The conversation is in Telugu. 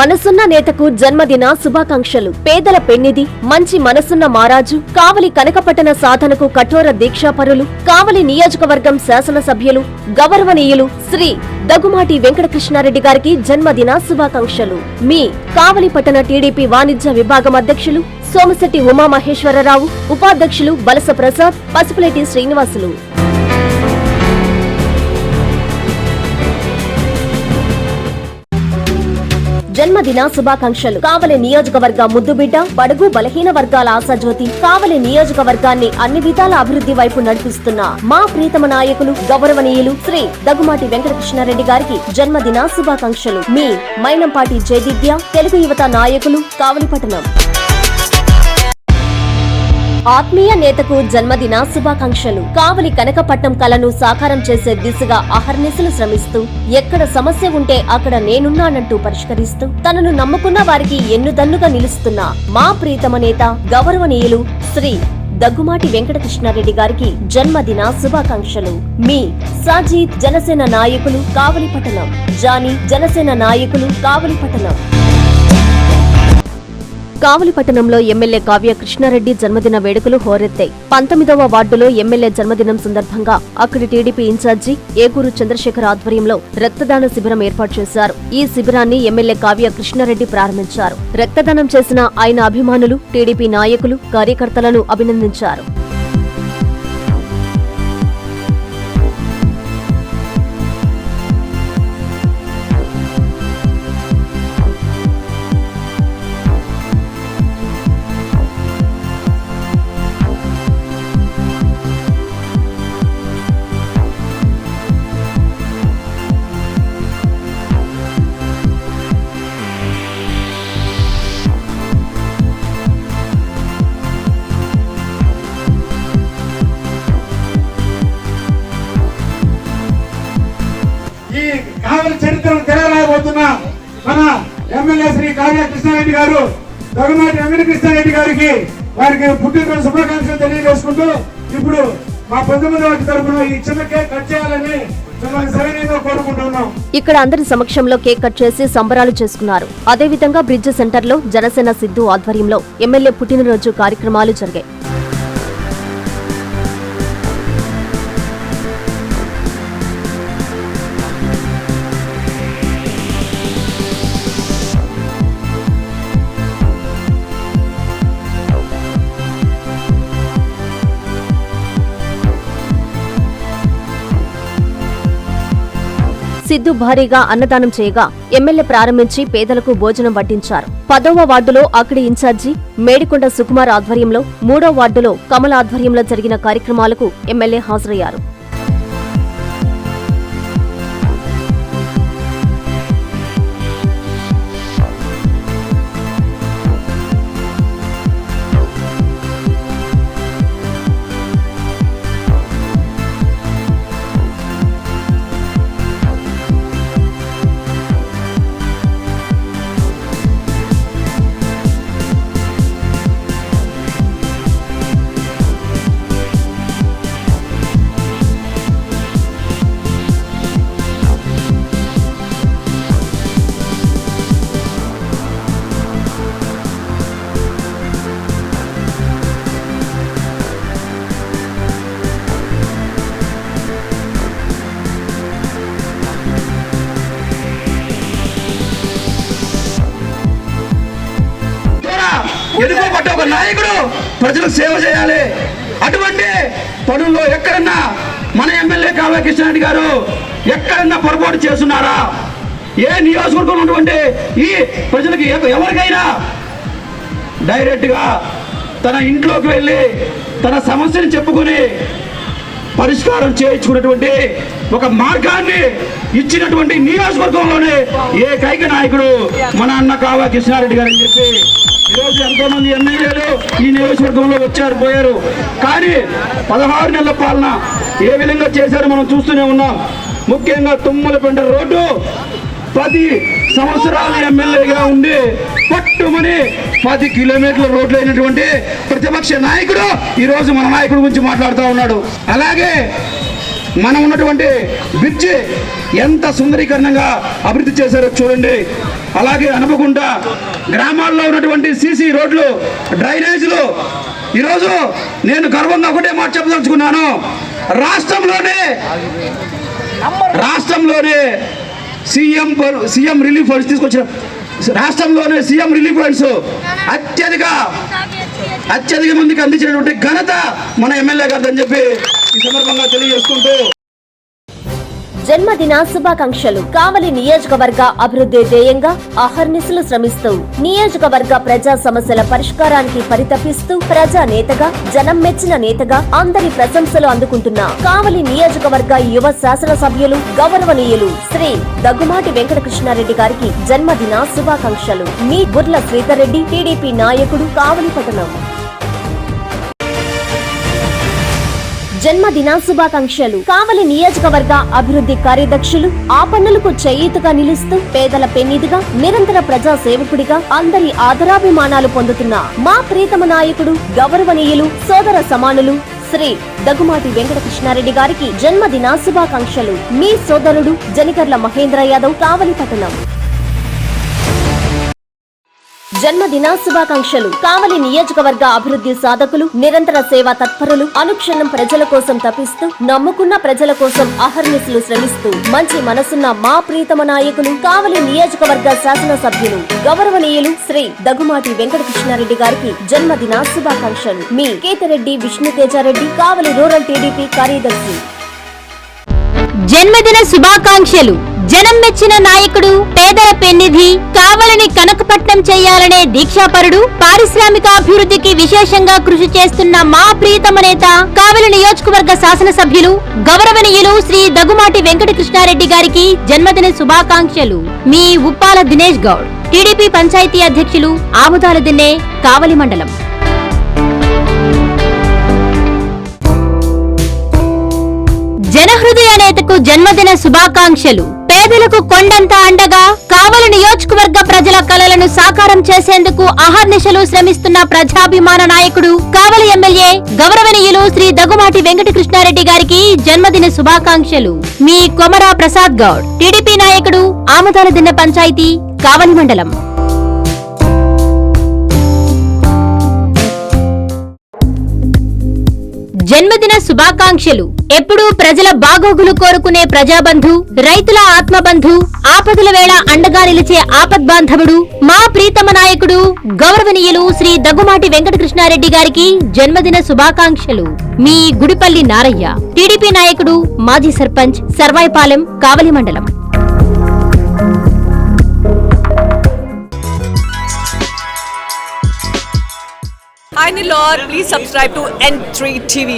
మనసున్న నేతకు జన్మదిన శుభాకాంక్షలు. పేదల పెన్నిది మంచి మనసున్న మారాజు కావలి కనకపట్టణ సాధనకు కఠోర దీక్షాపరులు కావలి నియోజకవర్గం శాసనసభ్యులు గౌరవనీయులు శ్రీ దగుమాటి వెంకటకృష్ణారెడ్డి గారికి జన్మదిన శుభాకాంక్షలు. మీ కావలి పట్టణ టీడీపీ వాణిజ్య విభాగం అధ్యక్షులు సోమశెట్టి ఉమామహేశ్వరరావు ఉపాధ్యక్షులు బలస ప్రసాద్ పసుపులేటి శ్రీనివాసులు. జన్మదిన శుభాకాంక్షలు. కావలి నియోజకవర్గ ముద్దుబిడ్డ బడుగు బలహీన వర్గాల ఆశాజ్యోతి కావలి నియోజకవర్గాన్ని అన్ని విధాల అభివృద్ధి వైపు నడిపిస్తున్న మా ప్రీతమ నాయకులు గౌరవనీయులు శ్రీ దగ్గుమాటి వెంకటకృష్ణారెడ్డి గారికి జన్మదిన శుభాకాంక్షలు. మీ మైనంపాటి జయదిద్య తెలుగు యువత నాయకులు కావలిపట్టణం ఆత్మీయ నేతకు జన్మదిన శుభాకాంక్షలు. కావలి కనకపట్నం కలను సాకారం చేసే దిశగా అహర్నిశలు శ్రమిస్తూ ఎక్కడ సమస్య ఉంటే అక్కడ నేనున్నానంటూ పరిష్కరిస్తూ తనను నమ్ముకున్న వారికి ఎన్నుదన్నుగా నిలుస్తున్న మా ప్రీతమ నేత గౌరవనీయులు శ్రీ దగ్గుమాటి వెంకటకృష్ణారెడ్డి గారికి జన్మదిన శుభాకాంక్షలు. మీ సాజీద్ జనసేన నాయకులు కావలిపట్టణం జానీ జనసేన నాయకులు కావలిపట్టణం కావలిపట్టణంలో ఎమ్మెల్యే కావ్య కృష్ణారెడ్డి జన్మదిన వేడుకలు హోరెత్తాయి పంతొమ్మిదవ వార్డులో ఎమ్మెల్యే జన్మదినం సందర్భంగా అక్కడి టీడీపీ ఇన్ఛార్జి ఏగూరు చంద్రశేఖర్ ఆధ్వర్యంలో రక్తదాన శిబిరం ఏర్పాటు చేశారు. ఈ శిబిరాన్ని ఎమ్మెల్యే కావ్య కృష్ణారెడ్డి ప్రారంభించారు. రక్తదానం చేసిన ఆయన అభిమానులు టీడీపీ నాయకులు కార్యకర్తలను అభినందించారు. రెడ్డి గారు దగ్గుమాటి వెంకట కృష్ణారెడ్డి గారికి వారికి పుట్టినరోజు శుభాకాంక్షలు తెలియజేసుకుంటూ ఇప్పుడు మా పంతొమ్మిది వాటి తరఫున ఈ చిన్న కేక్ కట్ చేయాలని ఇక్కడ అందరి సమక్షంలో కేక్ కట్ చేసి సంబరాలు చేసుకున్నారు. అదేవిధంగా బ్రిడ్జ్ సెంటర్లో జనసేన సిద్ధు ఆధ్వర్యంలో ఎమ్మెల్యే పుట్టినరోజు కార్యక్రమాలు జరిగాయి. సిద్ధు భారీగా అన్నదానం చేయగా ఎమ్మెల్యే ప్రారంభించి పేదలకు భోజనం వడ్డించారు. పదవ వార్డులో అక్కడి ఇన్ఛార్జి మేడికొండ సుకుమార్ ఆధ్వర్యంలో మూడో వార్డులో కమల ఆధ్వర్యంలో జరిగిన కార్యక్రమాలకు ఎమ్మెల్యే హాజరయ్యారు. ద్వారా ఒక నాయకుడు ప్రజలకు సేవ చేయాలి. అటువంటి పనుల్లో ఎక్కడన్నా మన ఎమ్మెల్యే కావ్య కృష్ణారెడ్డి గారు ఎక్కడన్నా పొరపాటు చేస్తున్నారా? ఏ నియోజకవర్గంలో ఉన్నటువంటి ఈ ప్రజలకు ఎవరికైనా డైరెక్ట్గా తన ఇంట్లోకి వెళ్ళి తన సమస్యను చెప్పుకొని పరిష్కారం చేయించుకున్నటువంటి ఒక మార్గాన్ని ఇచ్చినటువంటి నియోజకవర్గంలోనే ఏకైక నాయకుడు మన అన్న కావా కృష్ణారెడ్డి గారు అని చెప్పి ఈరోజు ఎంతో మంది ఎమ్మెల్యేలు ఈ నియోజకవర్గంలో వచ్చారు పోయారు. కానీ పదహారు నెలల పాలన ఏ విధంగా చేశారో మనం చూస్తూనే ఉన్నాం. ముఖ్యంగా తుమ్మలపెంట రోడ్డు పది సంవత్సరాలు ఎమ్మెల్యేగా ఉండి పట్టుమని పది కిలోమీటర్ల రోడ్లు అయినటువంటి ప్రతిపక్ష నాయకుడు ఈరోజు మన నాయకుడి గురించి మాట్లాడుతూ ఉన్నాడు. అలాగే మనం ఉన్నటువంటి బ్రిడ్జి ఎంత సుందరీకరణంగా అభివృద్ధి చేశారో చూడండి. అలాగే అనుకోకుండా గ్రామాల్లో ఉన్నటువంటి సీసీ రోడ్లు డ్రైనేజీలు. ఈరోజు నేను గర్వంగా ఒకటే మాట చెప్పదలుచుకున్నాను. రాష్ట్రంలోనే రాష్ట్రంలోనే సీఎం సీఎం రిలీఫ్ ఫండ్స్ తీసుకొచ్చిన రాష్ట్రంలోనే సీఎం రిలీఫ్ ఫండ్స్ అత్యధిక అత్యధిక మందికి అందించినటువంటి ఘనత మన ఎమ్మెల్యే గారిదని చెప్పి సందర్భంగా తెలియజేసుకుంటూ జన్మదిన శుభాకాంక్షలు. కావలి నియోజకవర్గ అభివృద్ధి ధ్యేయంగా అహర్నిశలు శ్రమిస్తూ నియోజకవర్గ ప్రజా సమస్యల పరిష్కారానికి పరితపిస్తూ ప్రజా నేతగా జనం మెచ్చిన నేతగా అందరి ప్రశంసలు అందుకుంటున్న కావలి నియోజకవర్గ యువ శాసనసభ్యులు గౌరవనీయులు శ్రీ దగ్గుమాటి వెంకటకృష్ణారెడ్డి గారికి జన్మదిన శుభాకాంక్షలు. మీ బుర్ల శ్రీధర్ రెడ్డి టీడీపీ నాయకుడు కావలి పట్టణం. జన్మదిన శుభాకాంక్షలు. కావలి నియోజకవర్గ అభివృద్ధి కార్యదర్శులు ఆ పన్నులకు చేయూతగా నిలుస్తూ పేదల పెన్నిదిగా నిరంతర ప్రజా సేవకుడిగా అందరి ఆదరాభిమానాలు పొందుతున్న మా ప్రీతమ నాయకుడు గౌరవనీయులు సోదర సమానులు శ్రీ దగ్గుమాటి వెంకటకృష్ణారెడ్డి గారికి జన్మదిన శుభాకాంక్షలు. మీ సోదరుడు జనికర్ల మహేంద్ర యాదవ్ కావలి పట్టణం. జన్మదిన శుభాకాంక్షలు కావలి నియోజకవర్గ అభివృద్ధి సాధకులు నిరంతర సేవా తత్పరులు అనుక్షణం ప్రజల కోసం తపిస్తూ నమ్ముకున్న ప్రజల కోసం అహర్నిశలు శ్రమిస్తూ మంచి మనసున్న మా ప్రీతమ నాయకులు కావలి నియోజకవర్గ శాసనసభ్యులు గౌరవనీయులు శ్రీ దగుమాటి వెంకటకృష్ణారెడ్డి గారికి జన్మదిన శుభాకాంక్షలు మీ కేతిరెడ్డి విష్ణుతేజారెడ్డి కావలి రూరల్ టీడీపీ కార్యదర్శి. జన్మదిన శుభాకాంక్షలు. జనం మెచ్చిన నాయకుడు పేదల పెన్నిధి కావలిని కనకపట్నం చేయాలనే దీక్షాపరుడు పారిశ్రామిక అభివృద్ధికి విశేషంగా కృషి చేస్తున్న మా ప్రీతమ నేత కావలి నియోజకవర్గ శాసనసభ్యులు గౌరవనీయులు శ్రీ దగ్గుమాటి వెంకటకృష్ణారెడ్డి గారికి జన్మదిన శుభాకాంక్షలు. మీ ఉప్పాల దినేష్ గౌడ్ టీడీపీ పంచాయతీ అధ్యక్షులు ఆముదాల దిన్నే కావలి మండలం. జన్మదిన శుభాకాంక్షలు. పేదలకు కొండంత అండగా కావలి నియోజకవర్గ ప్రజల కలలను సాకారం చేసేందుకు అహర్నిశలు శ్రమిస్తున్న ప్రజాభిమాన నాయకుడు కావలి ఎమ్మెల్యే గౌరవనీయులు శ్రీ దగ్గుమాటి వెంకటకృష్ణారెడ్డి గారికి జన్మదిన శుభాకాంక్షలు. మీ కొమరా ప్రసాద్ గౌడ్ టీడీపీ నాయకుడు ఆముదాల దిన్న పంచాయతీ కావలి మండలం. జన్మదిన శుభాకాంక్షలు. ఎప్పుడూ ప్రజల బాగోగులు కోరుకునే ప్రజాబంధు రైతుల ఆత్మబంధు ఆపదల వేళ అండగా నిలిచే ఆపద్బాంధవుడు మా ప్రీతమ నాయకుడు గౌరవనీయులు శ్రీ దగ్గుమాటి వెంకటకృష్ణారెడ్డి గారికి జన్మదిన శుభాకాంక్షలు. మీ గుడిపల్లి నారయ్య టీడీపీ నాయకుడు మాజీ సర్పంచ్ సర్వాయిపాలెం కావలి మండలం. Hi Lord, please subscribe to N3 TV.